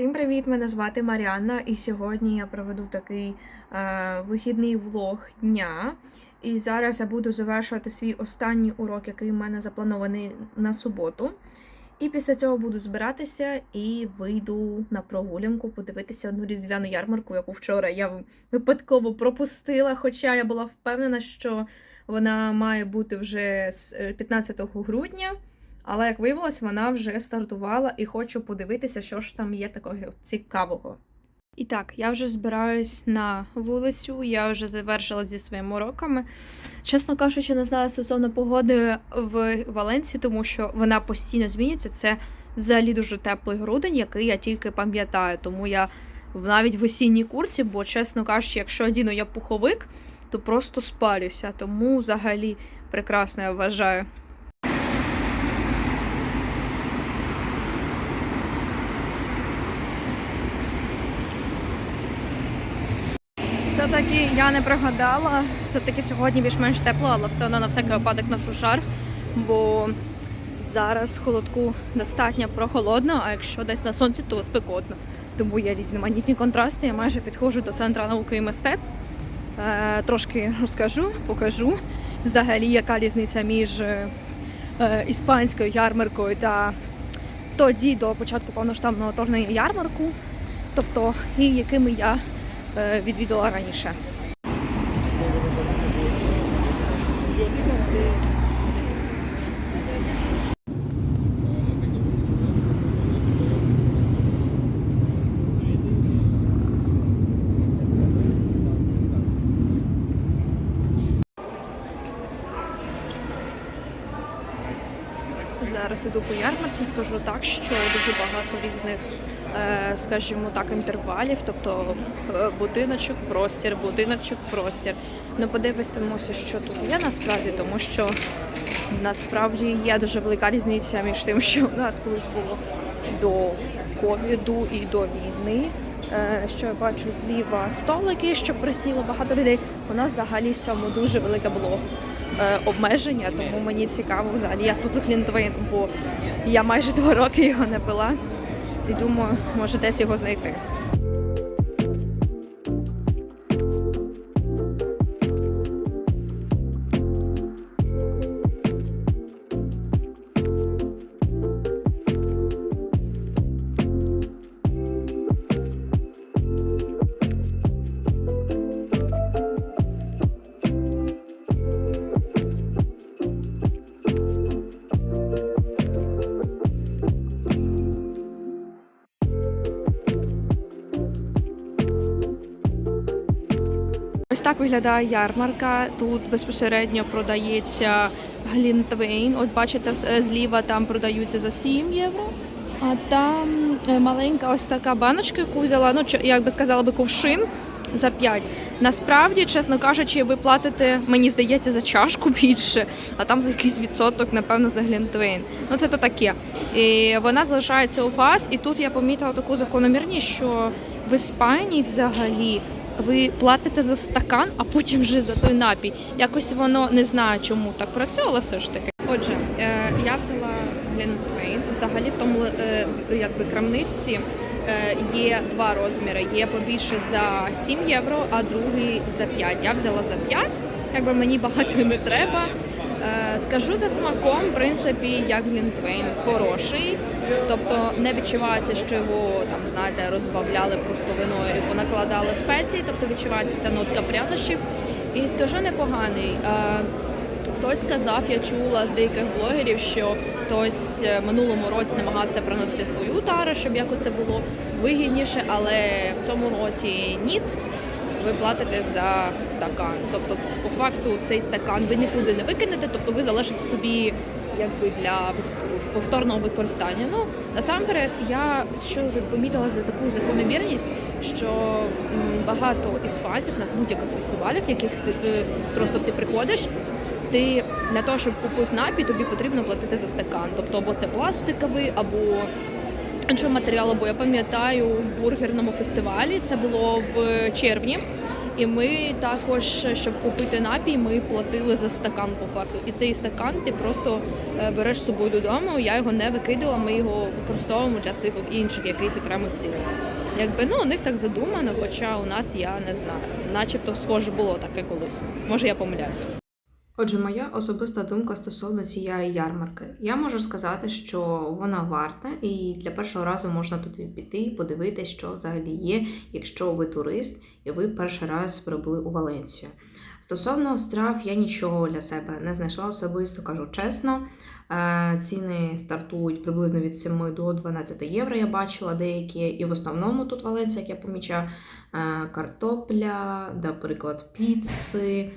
Всім привіт! Мене звати Маріанна, і сьогодні я проведу такий е, вихідний влог дня. І зараз я буду завершувати свій останній урок, який в мене запланований на суботу. І після цього буду збиратися і вийду на прогулянку, подивитися одну різдвяну ярмарку, яку вчора я випадково пропустила. Хоча я була впевнена, що вона має бути вже з е, 15 грудня. Але як виявилось, вона вже стартувала і хочу подивитися, що ж там є такого цікавого. І так, я вже збираюсь на вулицю, я вже завершила зі своїми уроками. Чесно кажучи, не знаю стосовно погоди в Валенції, тому що вона постійно змінюється. Це взагалі дуже теплий грудень, який я тільки пам'ятаю. Тому я навіть в осінній курсі, бо, чесно кажучи, якщо одіну я пуховик, то просто спалюся. Тому взагалі прекрасно я вважаю. Все-таки я не пригадала. Все-таки сьогодні більш-менш тепло, але все одно на всякий випадок ношу шарф, бо зараз холодку достатньо прохолодно, а якщо десь на сонці, то спекотно. Тому є різноманітні контрасти. Я майже підходжу до центру науки і мистецтв. Е, трошки розкажу, покажу взагалі, яка різниця між е, е, іспанською ярмаркою та тоді до початку повноштабного вторгнення ярмарку, тобто і якими я відвідала раніше. Зараз іду по ярмарці, скажу так, що дуже багато різних, е, скажімо так, інтервалів, тобто е, будиночок, простір, будиночок, простір. Ну подивимося, що тут є насправді, тому що насправді є дуже велика різниця між тим, що в нас колись було до ковіду і до війни. Е, Що я бачу зліва столики, що присіло багато людей. У нас взагалі цьому дуже велике було е, обмеження, тому мені цікаво взагалі. Я тут Глінтвейн, бо я майже два роки його не пила. І думаю, може десь його знайти. Ось так виглядає ярмарка. Тут безпосередньо продається глінтвейн. От бачите, зліва там продаються за 7 євро. А там е, маленька ось така баночка, яку взяла, ну як би сказала би, ковшин за 5. Насправді, чесно кажучи, ви платите, мені здається, за чашку більше, а там за якийсь відсоток, напевно, за глінтвейн. Ну це то таке. І вона залишається у вас. І тут я помітила таку закономірність, що в Іспанії взагалі ви платите за стакан, а потім вже за той напій. Якось воно не знаю, чому так працює, все ж таки. Отже, е, я взяла Глінтвейн. Взагалі в тому е, якби крамниці е, є два розміри. Є побільше за 7 євро, а другий за 5. Я взяла за 5, якби мені багато не треба. Скажу за смаком, в принципі, як Глінтвейн хороший, тобто не відчувається, що його там, знаєте, розбавляли просто виною і понакладали спеції, тобто відчувається ця нотка прянощів. І скажу непоганий. Е, Хтось казав, я чула з деяких блогерів, що хтось е, минулому році намагався приносити свою тару, щоб якось це було вигідніше, але в цьому році ні. Ви платите за стакан. Тобто, по факту цей стакан ви нікуди не викинете, тобто ви залишите собі якби для повторного використання. Ну насамперед, я що помітила за таку закономірність, що багато іспанців на будь-яких фестивалях, яких ти е, просто ти приходиш. Ти для того, щоб купити напій, тобі потрібно платити за стакан. Тобто або це пластиковий, або іншого матеріалу. Бо я пам'ятаю в бургерному фестивалі, це було в червні. І ми також, щоб купити напій, ми платили за стакан по факту. І цей стакан ти просто е, береш з собою додому. Я його не викидала, ми його використовуємо для своїх інших якихось окремих цілей. Якби ну у них так задумано, хоча у нас я не знаю. Начебто схоже було таке колись. Може я помиляюсь. Отже, моя особиста думка стосовно цієї ярмарки. Я можу сказати, що вона варта, і для першого разу можна туди піти, подивитися, що взагалі є, якщо ви турист і ви перший раз прибули у Валенсію. Стосовно страв, я нічого для себе не знайшла особисто, кажу чесно. Е, Ціни стартують приблизно від 7 до 12 євро. Я бачила деякі, і в основному тут Валенсія, як я помічаю, е, картопля, наприклад, піци,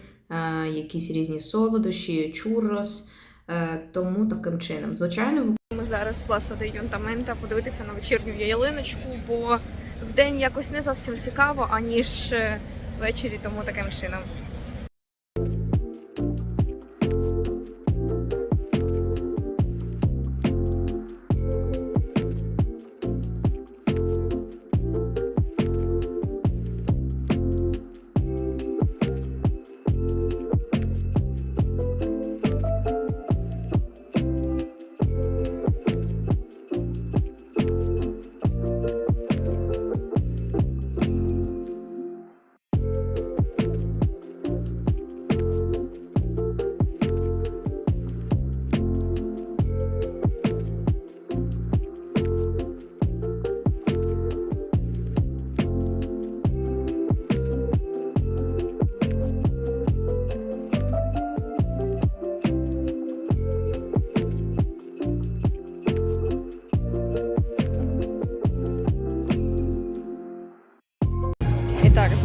якісь різні солодощі, чуррос. Е, Тому таким чином. Звичайно, ми зараз пласо де Юнтамента подивитися на вечірню ялиночку, бо в день якось не зовсім цікаво, аніж е, ввечері, тому таким чином.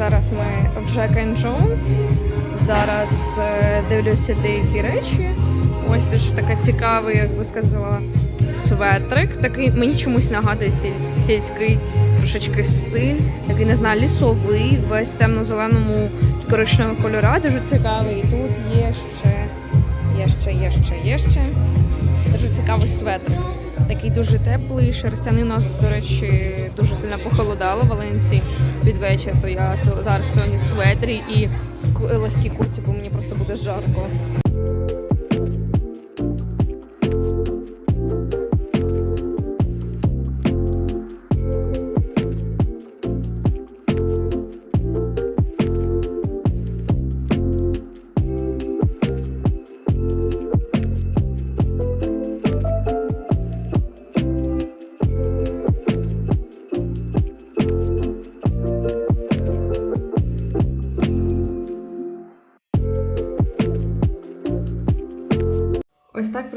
Зараз ми в Jack and Jones. Зараз е, дивлюся деякі речі. Ось дуже така цікавий, як би сказала, светрик. Такий мені чомусь нагадує сіль- сільський трошечки стиль. Такий, не знаю, лісовий, весь темно-зеленому коричневого кольора. Дуже цікавий. І тут є ще, є ще, є ще, є ще. Дуже цікавий светрик. Такий дуже теплий, шерстяний У нас, до речі, дуже сильно похолодало в Валенції під вечір, то я зараз сьогодні светрі і легкі курці, бо мені просто буде жарко.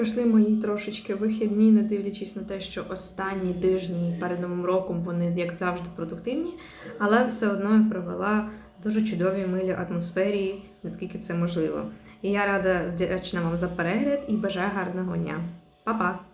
Пройшли мої трошечки вихідні, не дивлячись на те, що останні тижні перед новим роком вони, як завжди, продуктивні, але все одно я провела дуже чудовій милій атмосфері, наскільки це можливо. І я рада вдячна вам за перегляд і бажаю гарного дня. Па-па!